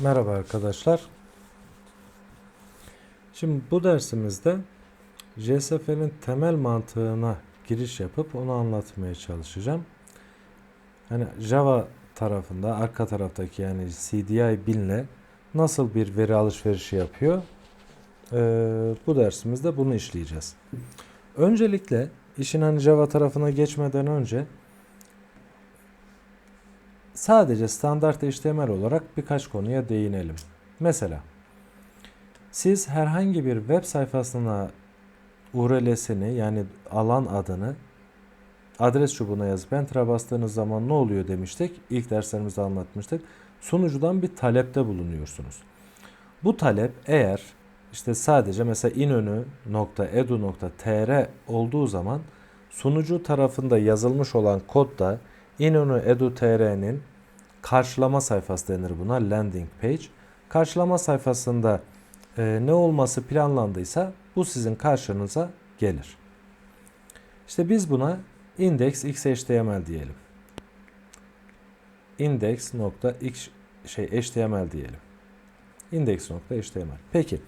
Merhaba arkadaşlar. Şimdi bu dersimizde JSF'nin temel mantığına giriş yapıp onu anlatmaya çalışacağım. Hani Java tarafında arka taraftaki yani CDI binle nasıl bir veri alışverişi yapıyor? Ee, bu dersimizde bunu işleyeceğiz. Öncelikle işin hani Java tarafına geçmeden önce sadece standart HTML olarak birkaç konuya değinelim. Mesela siz herhangi bir web sayfasına URL'sini yani alan adını adres çubuğuna yazıp enter'a bastığınız zaman ne oluyor demiştik. İlk derslerimizde anlatmıştık. Sunucudan bir talepte bulunuyorsunuz. Bu talep eğer işte sadece mesela inönü.edu.tr olduğu zaman sunucu tarafında yazılmış olan kodda inönü edu.tr'nin karşılama sayfası denir buna landing page. Karşılama sayfasında e, ne olması planlandıysa bu sizin karşınıza gelir. İşte biz buna index xhtml diyelim. index şey html diyelim. index html. Peki.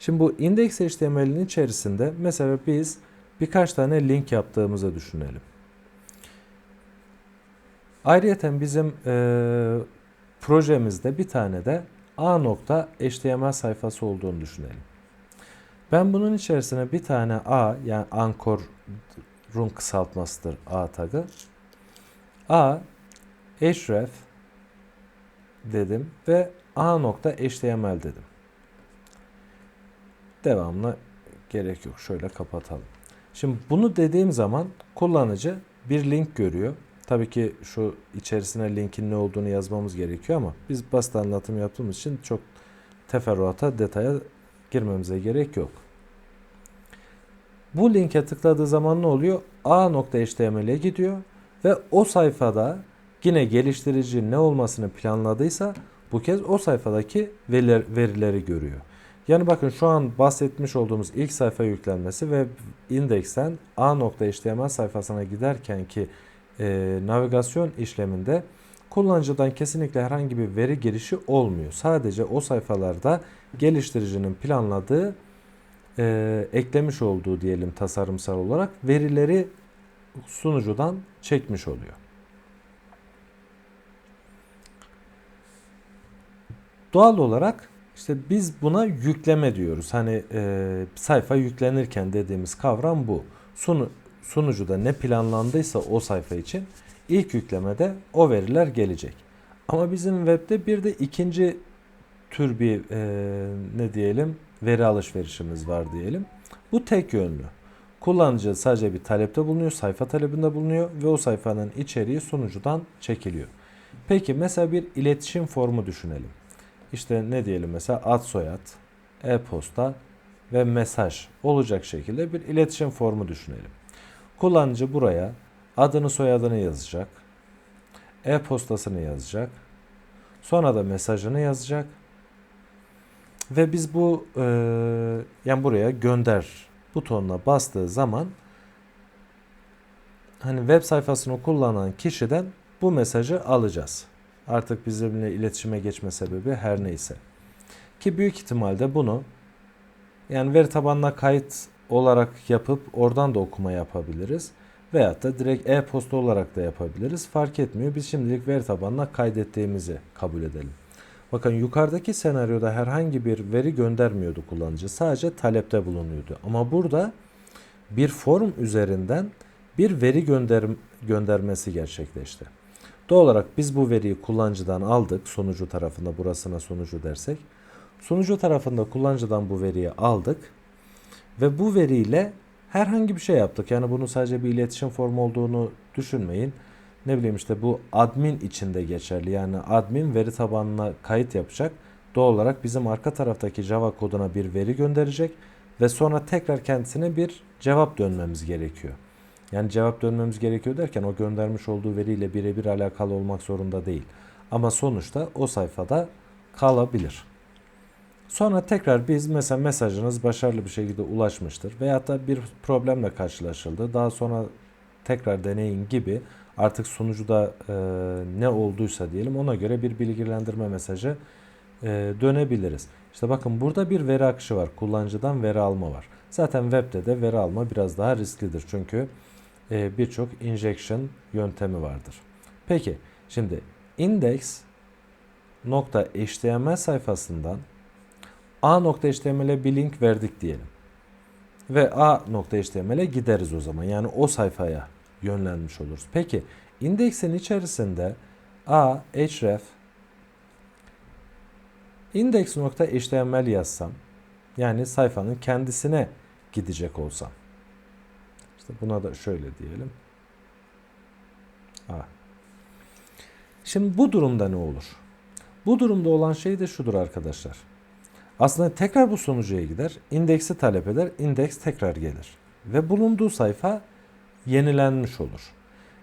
Şimdi bu index html'in içerisinde mesela biz birkaç tane link yaptığımızı düşünelim. Ayrıca bizim e, projemizde bir tane de a.html sayfası olduğunu düşünelim. Ben bunun içerisine bir tane a yani anchor'un kısaltmasıdır a tagı. a href dedim ve a.html dedim. Devamlı gerek yok. Şöyle kapatalım. Şimdi bunu dediğim zaman kullanıcı bir link görüyor. Tabii ki şu içerisine linkin ne olduğunu yazmamız gerekiyor ama biz basit anlatım yaptığımız için çok teferruata, detaya girmemize gerek yok. Bu linke tıkladığı zaman ne oluyor? a.html'e gidiyor ve o sayfada yine geliştirici ne olmasını planladıysa bu kez o sayfadaki veriler, verileri görüyor. Yani bakın şu an bahsetmiş olduğumuz ilk sayfa yüklenmesi ve indeksten a.html sayfasına giderken ki e, navigasyon işleminde kullanıcıdan kesinlikle herhangi bir veri girişi olmuyor. Sadece o sayfalarda geliştiricinin planladığı e, eklemiş olduğu diyelim tasarımsal olarak verileri sunucudan çekmiş oluyor. Doğal olarak işte biz buna yükleme diyoruz. Hani e, sayfa yüklenirken dediğimiz kavram bu. Sunu, sunucuda ne planlandıysa o sayfa için ilk yüklemede o veriler gelecek. Ama bizim webde bir de ikinci tür bir e, ne diyelim veri alışverişimiz var diyelim. Bu tek yönlü. Kullanıcı sadece bir talepte bulunuyor, sayfa talebinde bulunuyor ve o sayfanın içeriği sunucudan çekiliyor. Peki mesela bir iletişim formu düşünelim. İşte ne diyelim mesela ad soyad, e-posta ve mesaj olacak şekilde bir iletişim formu düşünelim. Kullanıcı buraya adını soyadını yazacak. E-postasını yazacak. Sonra da mesajını yazacak. Ve biz bu e, yani buraya gönder butonuna bastığı zaman hani web sayfasını kullanan kişiden bu mesajı alacağız. Artık bizimle iletişime geçme sebebi her neyse. Ki büyük ihtimalle bunu yani veri tabanına kayıt olarak yapıp oradan da okuma yapabiliriz. Veyahut da direkt e-posta olarak da yapabiliriz. Fark etmiyor. Biz şimdilik veri tabanına kaydettiğimizi kabul edelim. Bakın yukarıdaki senaryoda herhangi bir veri göndermiyordu kullanıcı. Sadece talepte bulunuyordu. Ama burada bir form üzerinden bir veri gönder göndermesi gerçekleşti. Doğal olarak biz bu veriyi kullanıcıdan aldık. Sonucu tarafında burasına sonucu dersek. Sunucu tarafında kullanıcıdan bu veriyi aldık. Ve bu veriyle herhangi bir şey yaptık. Yani bunu sadece bir iletişim formu olduğunu düşünmeyin. Ne bileyim işte bu admin içinde geçerli. Yani admin veri tabanına kayıt yapacak. Doğal olarak bizim arka taraftaki Java koduna bir veri gönderecek ve sonra tekrar kendisine bir cevap dönmemiz gerekiyor. Yani cevap dönmemiz gerekiyor derken o göndermiş olduğu veriyle birebir alakalı olmak zorunda değil. Ama sonuçta o sayfada kalabilir. Sonra tekrar biz mesela mesajınız başarılı bir şekilde ulaşmıştır veyahut da bir problemle karşılaşıldı. Daha sonra tekrar deneyin gibi artık sunucuda e, ne olduysa diyelim ona göre bir bilgilendirme mesajı e, dönebiliriz. İşte bakın burada bir veri akışı var. Kullanıcıdan veri alma var. Zaten webde de veri alma biraz daha risklidir. Çünkü e, birçok injection yöntemi vardır. Peki şimdi index HTML sayfasından a nokta HTML'e bir link verdik diyelim. Ve a nokta HTML'e gideriz o zaman. Yani o sayfaya yönlenmiş oluruz. Peki indeksin içerisinde a href index.html yazsam yani sayfanın kendisine gidecek olsam. İşte buna da şöyle diyelim. A. Şimdi bu durumda ne olur? Bu durumda olan şey de şudur arkadaşlar. Aslında tekrar bu sonucuya gider. indeksi talep eder. indeks tekrar gelir. Ve bulunduğu sayfa yenilenmiş olur.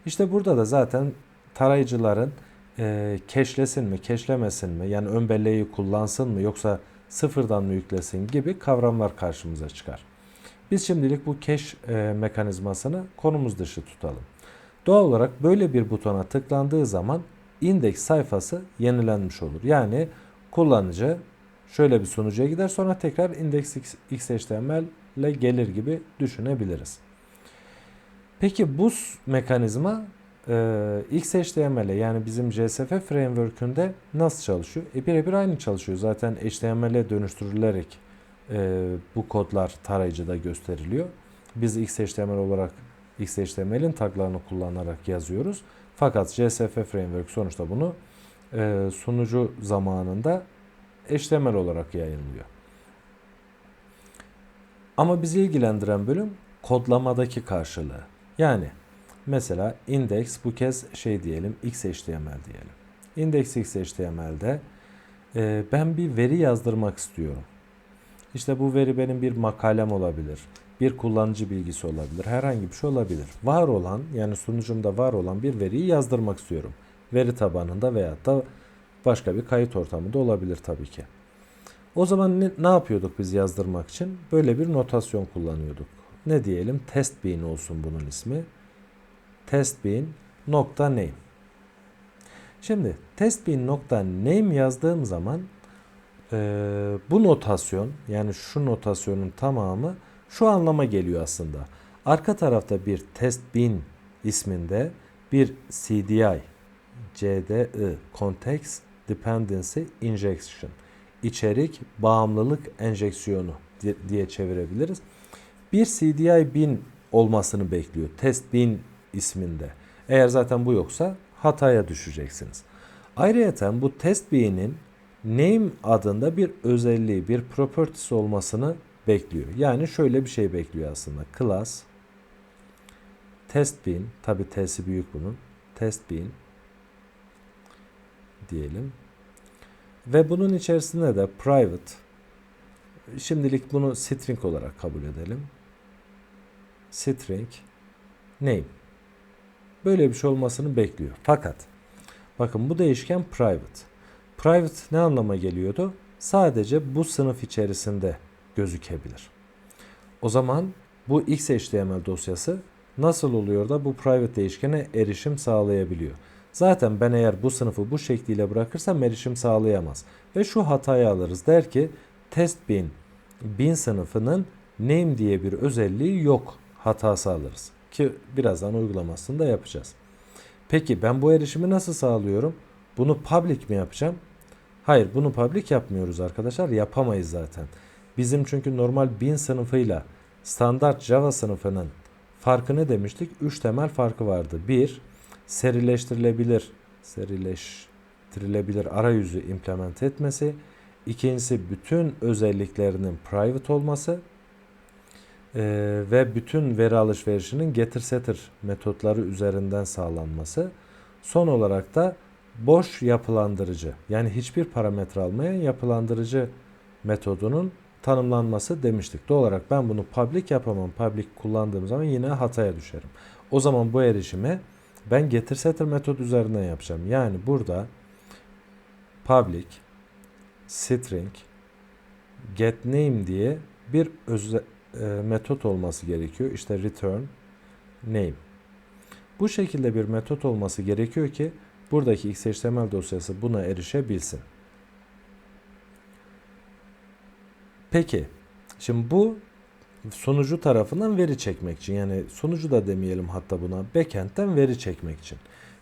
İşte burada da zaten tarayıcıların e, keşlesin mi, keşlemesin mi, yani ön belleği kullansın mı yoksa sıfırdan mı yüklesin gibi kavramlar karşımıza çıkar. Biz şimdilik bu keş e, mekanizmasını konumuz dışı tutalım. Doğal olarak böyle bir butona tıklandığı zaman indeks sayfası yenilenmiş olur. Yani kullanıcı şöyle bir sonuca gider sonra tekrar index xhtml ile gelir gibi düşünebiliriz. Peki bu mekanizma e, XHTML'e yani bizim JSF framework'ünde nasıl çalışıyor? E birebir aynı çalışıyor. Zaten HTML'e dönüştürülerek e, bu kodlar tarayıcıda gösteriliyor. Biz XHTML olarak XHTML'in taglarını kullanarak yazıyoruz. Fakat JSF framework sonuçta bunu e, sunucu zamanında HTML olarak yayınlıyor. Ama bizi ilgilendiren bölüm kodlamadaki karşılığı. Yani mesela index bu kez şey diyelim XHTML diyelim. Index XHTML'de e, ben bir veri yazdırmak istiyorum. İşte bu veri benim bir makalem olabilir. Bir kullanıcı bilgisi olabilir. Herhangi bir şey olabilir. Var olan yani sunucumda var olan bir veriyi yazdırmak istiyorum. Veri tabanında veyahut da başka bir kayıt ortamında olabilir tabii ki. O zaman ne, ne yapıyorduk biz yazdırmak için? Böyle bir notasyon kullanıyorduk. Ne diyelim? Test bin olsun bunun ismi. Test bin nokta name. Şimdi test bin nokta name yazdığım zaman e, bu notasyon yani şu notasyonun tamamı şu anlama geliyor aslında. Arka tarafta bir test bin isminde bir CDI CDI Context Dependency Injection içerik bağımlılık enjeksiyonu diye çevirebiliriz. Bir CDI bin olmasını bekliyor. Test bin isminde. Eğer zaten bu yoksa hataya düşeceksiniz. Ayrıca bu test bin'in name adında bir özelliği, bir properties olmasını bekliyor. Yani şöyle bir şey bekliyor aslında. Class test bin, tabi t'si büyük bunun. Test bin diyelim. Ve bunun içerisinde de private şimdilik bunu string olarak kabul edelim. String name. Böyle bir şey olmasını bekliyor. Fakat bakın bu değişken private. Private ne anlama geliyordu? Sadece bu sınıf içerisinde gözükebilir. O zaman bu XHTML dosyası nasıl oluyor da bu private değişkene erişim sağlayabiliyor? Zaten ben eğer bu sınıfı bu şekliyle bırakırsam erişim sağlayamaz. Ve şu hatayı alırız. Der ki test bin, bin sınıfının name diye bir özelliği yok hatası alırız. Ki birazdan uygulamasını da yapacağız. Peki ben bu erişimi nasıl sağlıyorum? Bunu public mi yapacağım? Hayır bunu public yapmıyoruz arkadaşlar. Yapamayız zaten. Bizim çünkü normal bin sınıfıyla standart Java sınıfının farkı ne demiştik? 3 temel farkı vardı. 1 serileştirilebilir serileştirilebilir arayüzü implement etmesi. İkincisi bütün özelliklerinin private olması e, ve bütün veri alışverişinin getir setter metotları üzerinden sağlanması. Son olarak da boş yapılandırıcı yani hiçbir parametre almayan yapılandırıcı metodunun tanımlanması demiştik. Doğal olarak ben bunu public yapamam. Public kullandığım zaman yine hataya düşerim. O zaman bu erişime ben getir setter metod üzerinden yapacağım. Yani burada public string get name diye bir özel, e, metot olması gerekiyor. İşte return name. Bu şekilde bir metot olması gerekiyor ki buradaki XHTML dosyası buna erişebilsin. Peki şimdi bu sunucu tarafından veri çekmek için yani sunucu da demeyelim hatta buna backend'den veri çekmek için.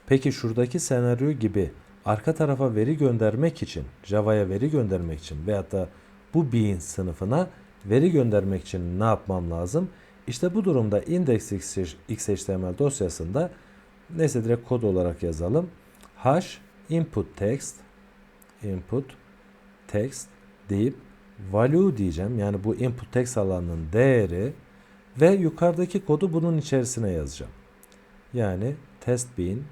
Peki şuradaki senaryo gibi arka tarafa veri göndermek için Java'ya veri göndermek için veyahut da bu bean sınıfına veri göndermek için ne yapmam lazım? İşte bu durumda index.xhtml dosyasında neyse direkt kod olarak yazalım. hash input text input text deyip value diyeceğim. Yani bu input text alanının değeri ve yukarıdaki kodu bunun içerisine yazacağım. Yani test bin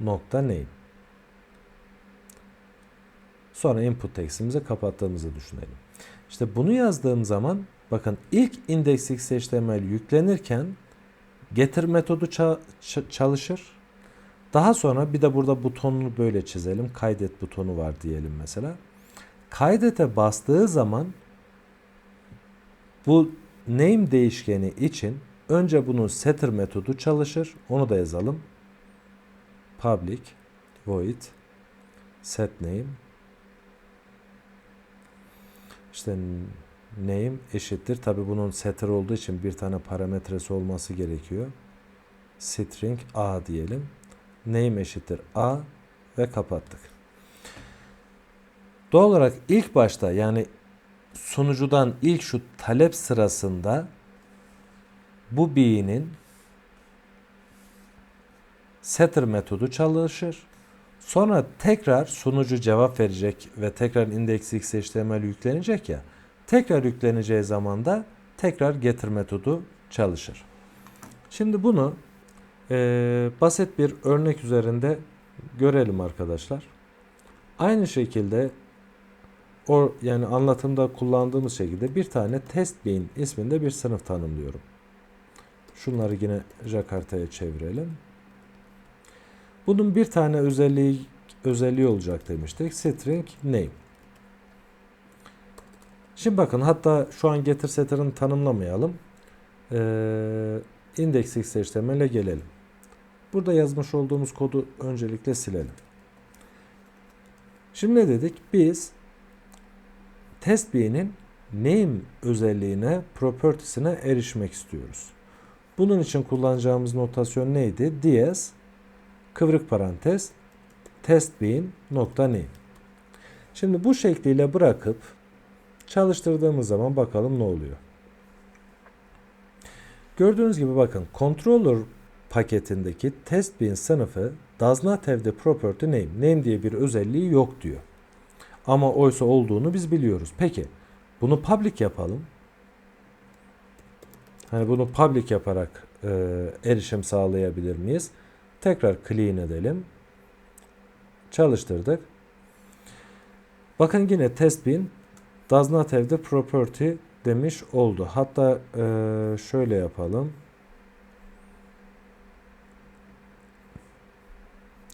nokta name. Sonra input text'imizi kapattığımızı düşünelim. İşte bunu yazdığım zaman bakın ilk index.xhtml yüklenirken getir metodu ça- çalışır. Daha sonra bir de burada butonunu böyle çizelim. Kaydet butonu var diyelim mesela. Kaydete bastığı zaman bu name değişkeni için önce bunun setter metodu çalışır. Onu da yazalım. Public void set name işte name eşittir. Tabi bunun setter olduğu için bir tane parametresi olması gerekiyor. String a diyelim. Name eşittir a ve kapattık. Doğal olarak ilk başta yani sunucudan ilk şu talep sırasında bu be'nin setter metodu çalışır. Sonra tekrar sunucu cevap verecek ve tekrar index.xhtml yüklenecek ya. Tekrar yükleneceği zaman da tekrar getir metodu çalışır. Şimdi bunu e, basit bir örnek üzerinde görelim arkadaşlar. Aynı şekilde o yani anlatımda kullandığımız şekilde bir tane test bean isminde bir sınıf tanımlıyorum. Şunları yine Jakarta'ya çevirelim. Bunun bir tane özelliği özelliği olacak demiştik. String name. Şimdi bakın hatta şu an getir setter'ını tanımlamayalım. Ee, index.xhtml'e gelelim. Burada yazmış olduğumuz kodu öncelikle silelim. Şimdi ne dedik? Biz test bean'in name özelliğine, propertiesine erişmek istiyoruz. Bunun için kullanacağımız notasyon neydi? ds kıvrık parantez test bean nokta name. Şimdi bu şekliyle bırakıp çalıştırdığımız zaman bakalım ne oluyor. Gördüğünüz gibi bakın controller paketindeki test bin sınıfı does not have the property name. Name diye bir özelliği yok diyor. Ama oysa olduğunu biz biliyoruz. Peki bunu public yapalım. Hani bunu public yaparak e, erişim sağlayabilir miyiz? Tekrar clean edelim. Çalıştırdık. Bakın yine test bin does not have the property demiş oldu. Hatta e, şöyle yapalım.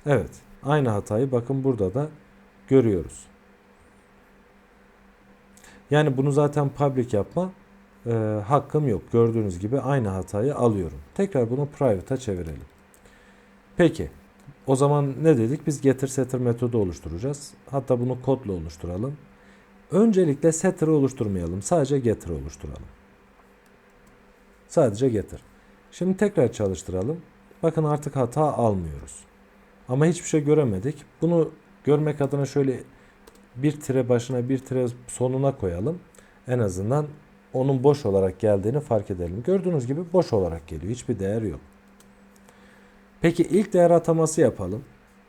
Evet. Aynı hatayı bakın burada da görüyoruz. Yani bunu zaten public yapma e, hakkım yok. Gördüğünüz gibi aynı hatayı alıyorum. Tekrar bunu private'a çevirelim. Peki. O zaman ne dedik? Biz getir setter metodu oluşturacağız. Hatta bunu kodla oluşturalım. Öncelikle setter'ı oluşturmayalım. Sadece getir oluşturalım. Sadece getir. Şimdi tekrar çalıştıralım. Bakın artık hata almıyoruz. Ama hiçbir şey göremedik. Bunu görmek adına şöyle bir tire başına bir tire sonuna koyalım. En azından onun boş olarak geldiğini fark edelim. Gördüğünüz gibi boş olarak geliyor. Hiçbir değer yok. Peki ilk değer ataması yapalım.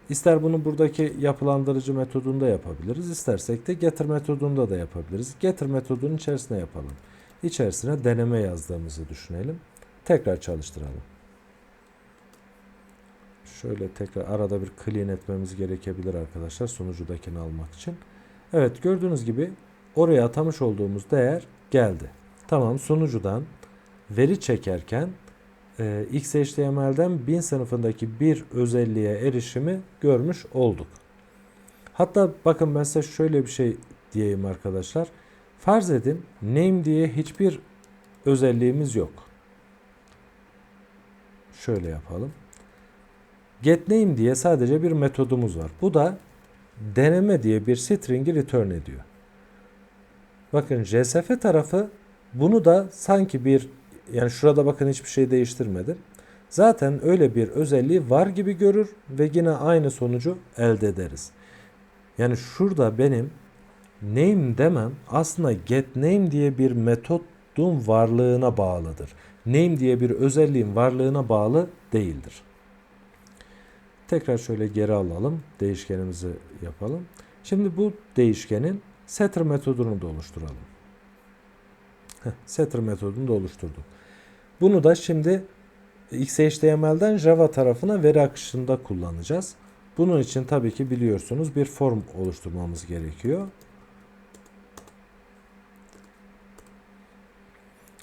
İster bunu buradaki yapılandırıcı metodunda yapabiliriz. İstersek de getir metodunda da yapabiliriz. Getir metodunun içerisine yapalım. İçerisine deneme yazdığımızı düşünelim. Tekrar çalıştıralım. Şöyle tekrar arada bir clean etmemiz gerekebilir arkadaşlar sunucudakini almak için. Evet gördüğünüz gibi oraya atamış olduğumuz değer geldi. Tamam sunucudan veri çekerken e, XHTML'den bin sınıfındaki bir özelliğe erişimi görmüş olduk. Hatta bakın ben size şöyle bir şey diyeyim arkadaşlar. Farz edin name diye hiçbir özelliğimiz yok. Şöyle yapalım. getName diye sadece bir metodumuz var. Bu da deneme diye bir string'i return ediyor. Bakın CSF tarafı bunu da sanki bir yani şurada bakın hiçbir şey değiştirmedim. Zaten öyle bir özelliği var gibi görür ve yine aynı sonucu elde ederiz. Yani şurada benim name demem aslında get name diye bir metodun varlığına bağlıdır. Name diye bir özelliğin varlığına bağlı değildir. Tekrar şöyle geri alalım. Değişkenimizi yapalım. Şimdi bu değişkenin setter metodunu da oluşturalım. Heh, setter metodunu da oluşturduk. Bunu da şimdi XHTML'den Java tarafına veri akışında kullanacağız. Bunun için tabii ki biliyorsunuz bir form oluşturmamız gerekiyor.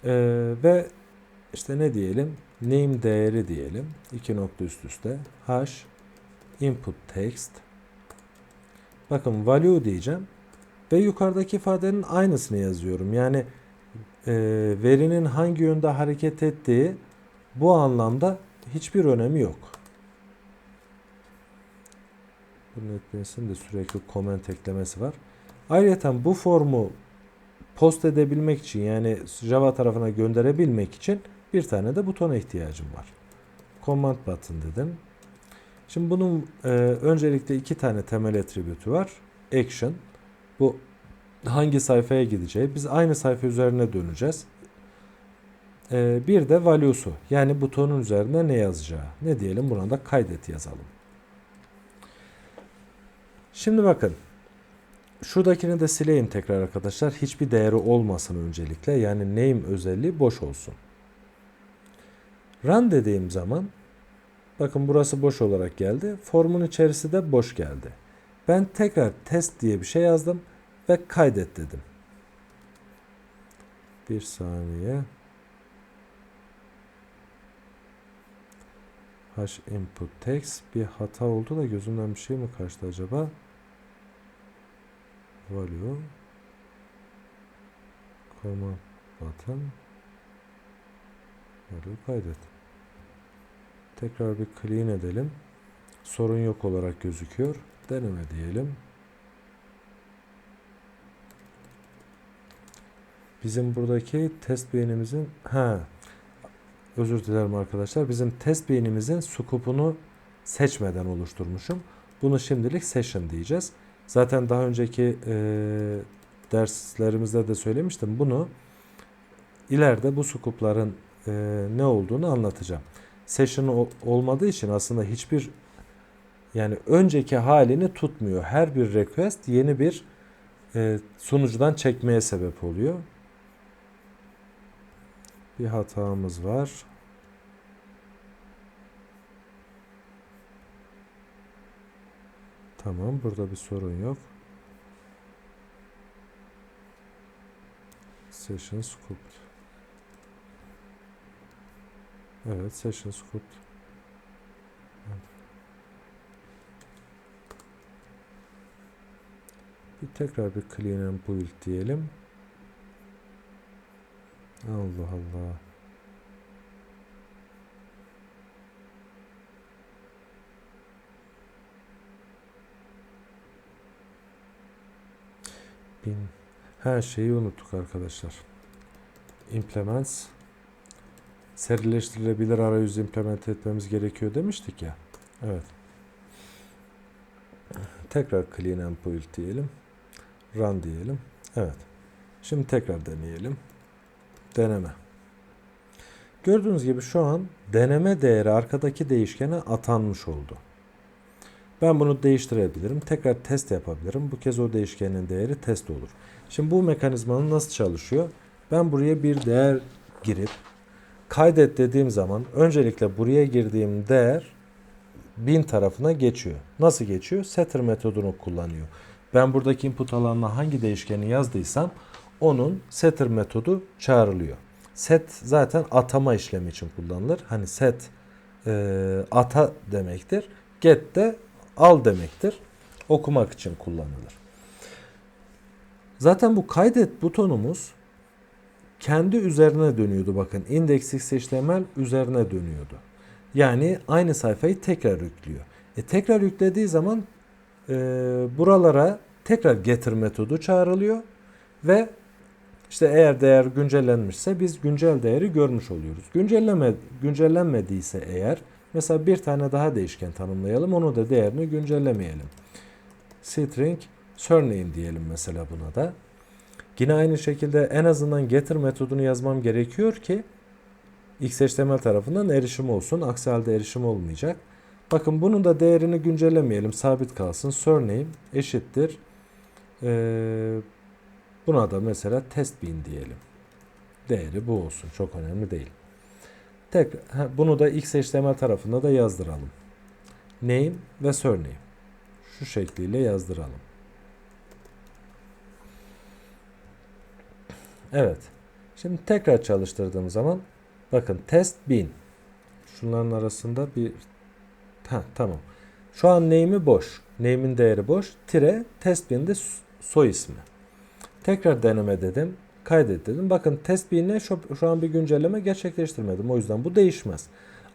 Ee, ve işte ne diyelim? Name değeri diyelim. İki nokta üst üste. Hash input text. Bakın value diyeceğim. Ve yukarıdaki ifadenin aynısını yazıyorum. Yani e, verinin hangi yönde hareket ettiği bu anlamda hiçbir önemi yok. Bu netbinsin de sürekli comment eklemesi var. Ayrıca bu formu post edebilmek için yani Java tarafına gönderebilmek için bir tane de butona ihtiyacım var. Command button dedim. Şimdi bunun e, öncelikle iki tane temel attribütü var. Action. Bu hangi sayfaya gideceği. Biz aynı sayfa üzerine döneceğiz. E, bir de value'su. Yani butonun üzerine ne yazacağı. Ne diyelim buna da kaydet yazalım. Şimdi bakın. Şuradakini de sileyim tekrar arkadaşlar. Hiçbir değeri olmasın öncelikle. Yani name özelliği boş olsun. Run dediğim zaman bakın burası boş olarak geldi. Formun içerisi de boş geldi. Ben tekrar test diye bir şey yazdım ve kaydet dedim. Bir saniye. Hash input text bir hata oldu da gözümden bir şey mi kaçtı acaba? Value command button value kaydet. Tekrar bir clean edelim. Sorun yok olarak gözüküyor. Deneme diyelim. Bizim buradaki test beğenimizin ha özür dilerim arkadaşlar. Bizim test beğenimizin scope'unu seçmeden oluşturmuşum. Bunu şimdilik session diyeceğiz. Zaten daha önceki e, derslerimizde de söylemiştim. Bunu ileride bu scope'ların e, ne olduğunu anlatacağım. Session olmadığı için aslında hiçbir yani önceki halini tutmuyor. Her bir request yeni bir e, sunucudan çekmeye sebep oluyor. Bir hatamız var. Tamam burada bir sorun yok. Session scooped. Evet session scooped. Evet. Bir tekrar bir clean and build diyelim. Allah Allah. Bin. Her şeyi unuttuk arkadaşlar. Implements serileştirilebilir arayüzü implement etmemiz gerekiyor demiştik ya. Evet. Tekrar clean and build diyelim. Run diyelim. Evet. Şimdi tekrar deneyelim. Deneme. Gördüğünüz gibi şu an deneme değeri arkadaki değişkene atanmış oldu. Ben bunu değiştirebilirim. Tekrar test yapabilirim. Bu kez o değişkenin değeri test olur. Şimdi bu mekanizmanın nasıl çalışıyor? Ben buraya bir değer girip kaydet dediğim zaman öncelikle buraya girdiğim değer bin tarafına geçiyor. Nasıl geçiyor? Setter metodunu kullanıyor. Ben buradaki input alanına hangi değişkeni yazdıysam onun setter metodu çağrılıyor. Set zaten atama işlemi için kullanılır. Hani set e, ata demektir. Get de al demektir. Okumak için kullanılır. Zaten bu kaydet butonumuz kendi üzerine dönüyordu bakın. Index.html üzerine dönüyordu. Yani aynı sayfayı tekrar yüklüyor. E, tekrar yüklediği zaman e, buralara tekrar getir metodu çağrılıyor ve İşte eğer değer güncellenmişse biz güncel değeri görmüş oluyoruz. Güncelleme, güncellenmediyse eğer mesela bir tane daha değişken tanımlayalım. Onu da değerini güncellemeyelim. String surname diyelim mesela buna da. Yine aynı şekilde en azından getir metodunu yazmam gerekiyor ki XHTML tarafından erişim olsun. Aksi halde erişim olmayacak. Bakın bunun da değerini güncellemeyelim. Sabit kalsın. Surname eşittir. Ee, buna da mesela test bin diyelim. Değeri bu olsun. Çok önemli değil. Tek, bunu da XHTML tarafında da yazdıralım. Name ve surname. Şu şekliyle yazdıralım. Evet. Şimdi tekrar çalıştırdığım zaman bakın test bin. Şunların arasında bir ha tamam. Şu an name'i boş. Name'in değeri boş. Tire test bin de soy ismi. Tekrar deneme dedim. Kaydet dedim. Bakın test bin'e şu, şu an bir güncelleme gerçekleştirmedim. O yüzden bu değişmez.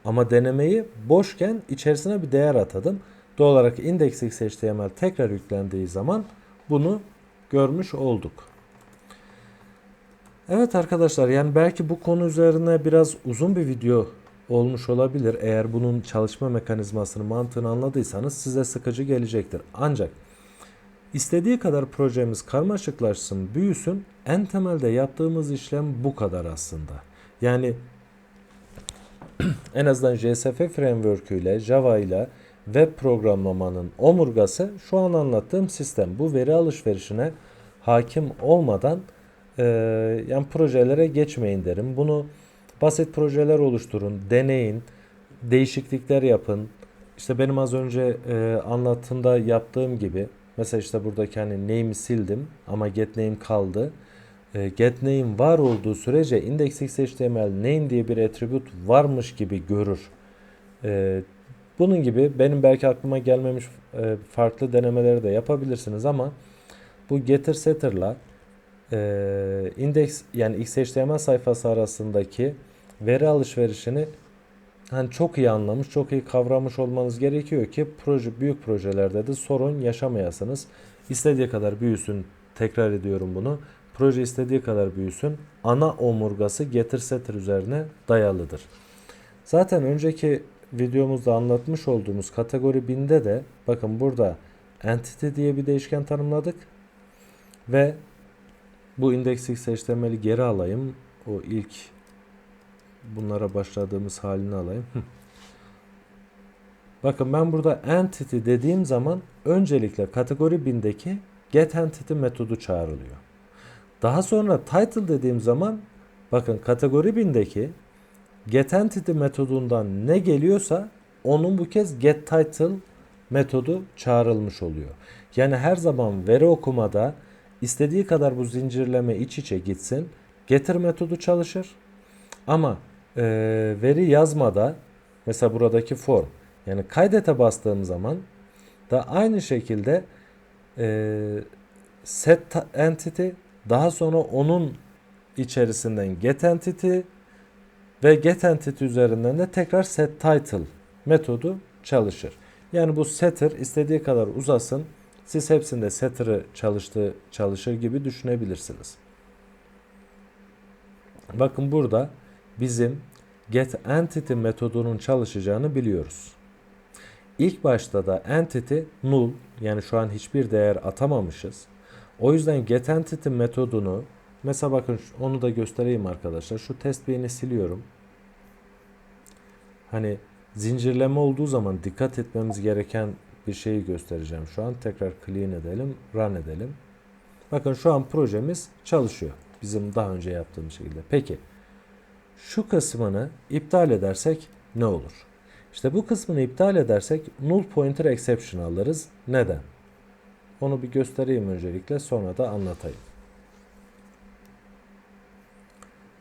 Ama denemeyi boşken içerisine bir değer atadım. Doğal olarak index.html tekrar yüklendiği zaman bunu görmüş olduk. Evet arkadaşlar yani belki bu konu üzerine biraz uzun bir video olmuş olabilir. Eğer bunun çalışma mekanizmasını, mantığını anladıysanız size sıkıcı gelecektir. Ancak istediği kadar projemiz karmaşıklaşsın, büyüsün en temelde yaptığımız işlem bu kadar aslında. Yani en azından JSF framework ile Java ile web programlamanın omurgası şu an anlattığım sistem. Bu veri alışverişine hakim olmadan e, yani projelere geçmeyin derim. Bunu basit projeler oluşturun, deneyin, değişiklikler yapın. İşte benim az önce e, anlatımda yaptığım gibi mesela işte buradaki hani name'i sildim ama get name kaldı. E, get name var olduğu sürece index.html name diye bir attribute varmış gibi görür. E, bunun gibi benim belki aklıma gelmemiş e, farklı denemeleri de yapabilirsiniz ama bu getir setter'la e, index yani XHTML sayfası arasındaki veri alışverişini hani çok iyi anlamış, çok iyi kavramış olmanız gerekiyor ki proje büyük projelerde de sorun yaşamayasınız. İstediği kadar büyüsün, tekrar ediyorum bunu. Proje istediği kadar büyüsün. Ana omurgası getir setter üzerine dayalıdır. Zaten önceki videomuzda anlatmış olduğumuz kategori binde de bakın burada entity diye bir değişken tanımladık ve bu index XHTML'i geri alayım. O ilk bunlara başladığımız halini alayım. Bakın ben burada entity dediğim zaman öncelikle kategori bindeki get entity metodu çağrılıyor. Daha sonra title dediğim zaman bakın kategori bindeki get entity metodundan ne geliyorsa onun bu kez get title metodu çağrılmış oluyor. Yani her zaman veri okumada istediği kadar bu zincirleme iç içe gitsin. Getir metodu çalışır. Ama e, veri yazmada mesela buradaki form yani kaydete bastığım zaman da aynı şekilde e, set entity daha sonra onun içerisinden get entity ve get entity üzerinden de tekrar set title metodu çalışır. Yani bu setter istediği kadar uzasın. Siz hepsinde setter'ı çalıştı, çalışır gibi düşünebilirsiniz. Bakın burada bizim get entity metodunun çalışacağını biliyoruz. İlk başta da entity null yani şu an hiçbir değer atamamışız. O yüzden get entity metodunu mesela bakın onu da göstereyim arkadaşlar. Şu test beyni siliyorum. Hani zincirleme olduğu zaman dikkat etmemiz gereken bir şeyi göstereceğim şu an. Tekrar clean edelim, run edelim. Bakın şu an projemiz çalışıyor. Bizim daha önce yaptığımız şekilde. Peki şu kısmını iptal edersek ne olur? İşte bu kısmını iptal edersek null pointer exception alırız. Neden? Onu bir göstereyim öncelikle sonra da anlatayım.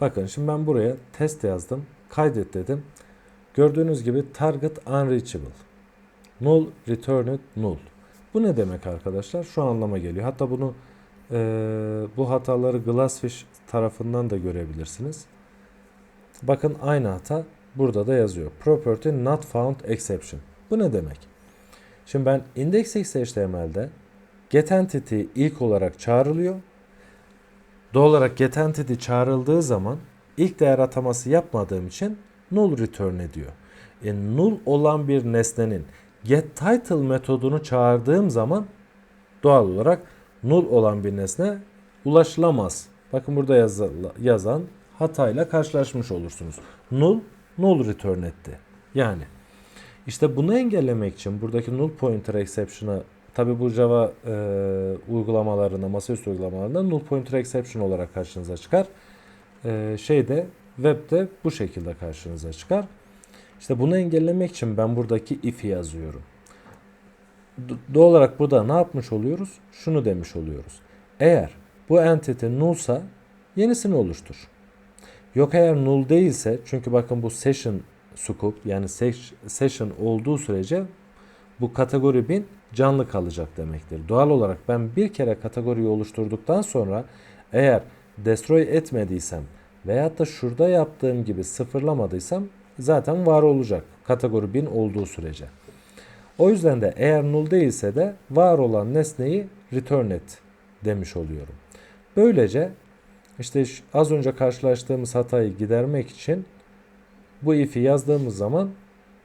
Bakın şimdi ben buraya test yazdım. Kaydet dedim. Gördüğünüz gibi target unreachable. Null returned null. Bu ne demek arkadaşlar? Şu anlama geliyor. Hatta bunu e, bu hataları Glassfish tarafından da görebilirsiniz. Bakın aynı hata burada da yazıyor. Property not found exception. Bu ne demek? Şimdi ben index.html'de. index.html'de get entity ilk olarak çağrılıyor. Doğal olarak get entity çağrıldığı zaman ilk değer ataması yapmadığım için null return ediyor. E, null olan bir nesnenin get title metodunu çağırdığım zaman doğal olarak null olan bir nesne ulaşılamaz. Bakın burada yazan hatayla karşılaşmış olursunuz. Null, null return etti. Yani işte bunu engellemek için buradaki null pointer exception'a tabi bu Java e, uygulamalarında, masaüstü uygulamalarında null pointer exception olarak karşınıza çıkar. E, şeyde webde bu şekilde karşınıza çıkar. İşte bunu engellemek için ben buradaki if'i yazıyorum. Doğal olarak burada ne yapmış oluyoruz? Şunu demiş oluyoruz. Eğer bu entity nullsa yenisini oluştur. Yok eğer null değilse çünkü bakın bu session scope yani ses- session olduğu sürece bu kategori bin canlı kalacak demektir. Doğal olarak ben bir kere kategoriyi oluşturduktan sonra eğer destroy etmediysem veyahut da şurada yaptığım gibi sıfırlamadıysam zaten var olacak kategori bin olduğu sürece. O yüzden de eğer null değilse de var olan nesneyi return et demiş oluyorum. Böylece işte az önce karşılaştığımız hatayı gidermek için bu if'i yazdığımız zaman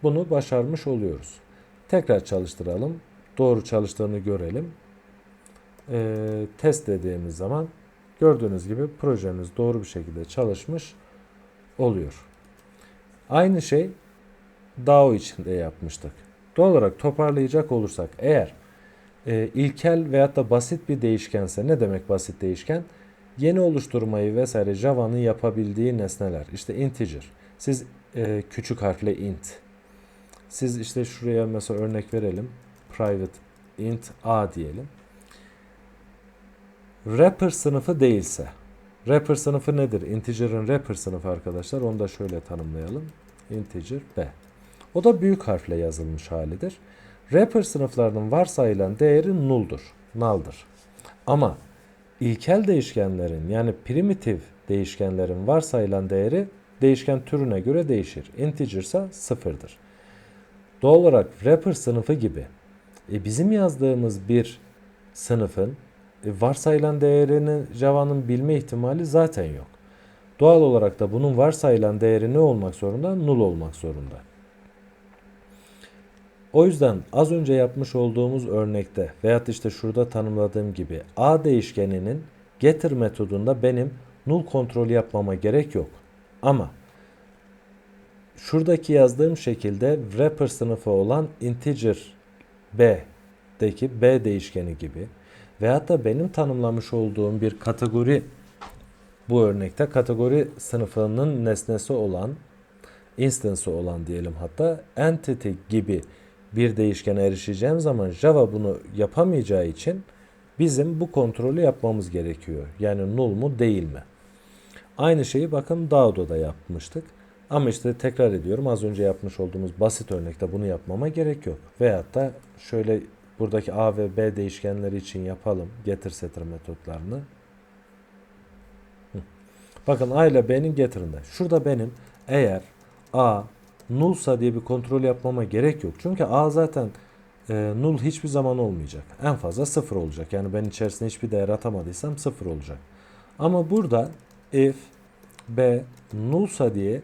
bunu başarmış oluyoruz. Tekrar çalıştıralım. Doğru çalıştığını görelim. Ee, test dediğimiz zaman gördüğünüz gibi projemiz doğru bir şekilde çalışmış oluyor. Aynı şey DAO için de yapmıştık. Doğal olarak toparlayacak olursak eğer e, ilkel veyahut da basit bir değişkense ne demek basit değişken? Yeni oluşturmayı vesaire Java'nın yapabildiği nesneler. İşte integer. Siz e, küçük harfle int. Siz işte şuraya mesela örnek verelim. Private int a diyelim. Wrapper sınıfı değilse. Wrapper sınıfı nedir? Integer'ın wrapper sınıfı arkadaşlar. Onu da şöyle tanımlayalım. Integer b. O da büyük harfle yazılmış halidir. Wrapper sınıflarının varsayılan değeri null'dur. Null'dır. Ama ilkel değişkenlerin yani primitif değişkenlerin varsayılan değeri değişken türüne göre değişir. Integer ise sıfırdır. Doğal olarak wrapper sınıfı gibi e, bizim yazdığımız bir sınıfın e, varsayılan değerini Java'nın bilme ihtimali zaten yok. Doğal olarak da bunun varsayılan değeri ne olmak zorunda? Null olmak zorunda. O yüzden az önce yapmış olduğumuz örnekte veyahut işte şurada tanımladığım gibi a değişkeninin getir metodunda benim null kontrol yapmama gerek yok. Ama şuradaki yazdığım şekilde wrapper sınıfı olan integer b'deki b değişkeni gibi veyahut da benim tanımlamış olduğum bir kategori bu örnekte kategori sınıfının nesnesi olan instance'ı olan diyelim hatta entity gibi bir değişkene erişeceğim zaman Java bunu yapamayacağı için bizim bu kontrolü yapmamız gerekiyor. Yani null mu değil mi? Aynı şeyi bakın DAO'da da yapmıştık. Ama işte tekrar ediyorum az önce yapmış olduğumuz basit örnekte bunu yapmama gerek yok. Veyahut da şöyle buradaki A ve B değişkenleri için yapalım getir setter metotlarını. Bakın A ile B'nin getirinde. Şurada benim eğer A nullsa diye bir kontrol yapmama gerek yok. Çünkü A zaten e, null hiçbir zaman olmayacak. En fazla sıfır olacak. Yani ben içerisine hiçbir değer atamadıysam sıfır olacak. Ama burada if B nullsa diye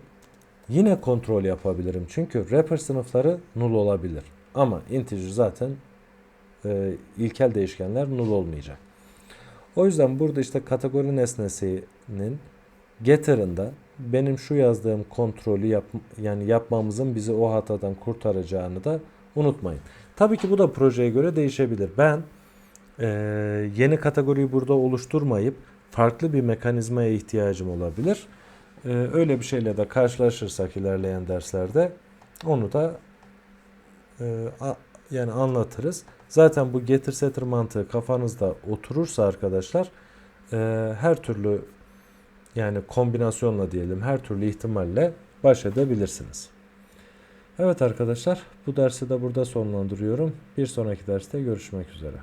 yine kontrol yapabilirim. Çünkü wrapper sınıfları null olabilir. Ama integer zaten e, ilkel değişkenler null olmayacak. O yüzden burada işte kategori nesnesinin getter'ında benim şu yazdığım kontrolü yap, yani yapmamızın bizi o hatadan kurtaracağını da unutmayın. Tabii ki bu da projeye göre değişebilir. Ben e, yeni kategoriyi burada oluşturmayıp farklı bir mekanizmaya ihtiyacım olabilir. E, öyle bir şeyle de karşılaşırsak ilerleyen derslerde onu da e, a- yani anlatırız. Zaten bu getir setter mantığı kafanızda oturursa arkadaşlar e, her türlü yani kombinasyonla diyelim her türlü ihtimalle baş edebilirsiniz. Evet arkadaşlar bu dersi de burada sonlandırıyorum. Bir sonraki derste görüşmek üzere.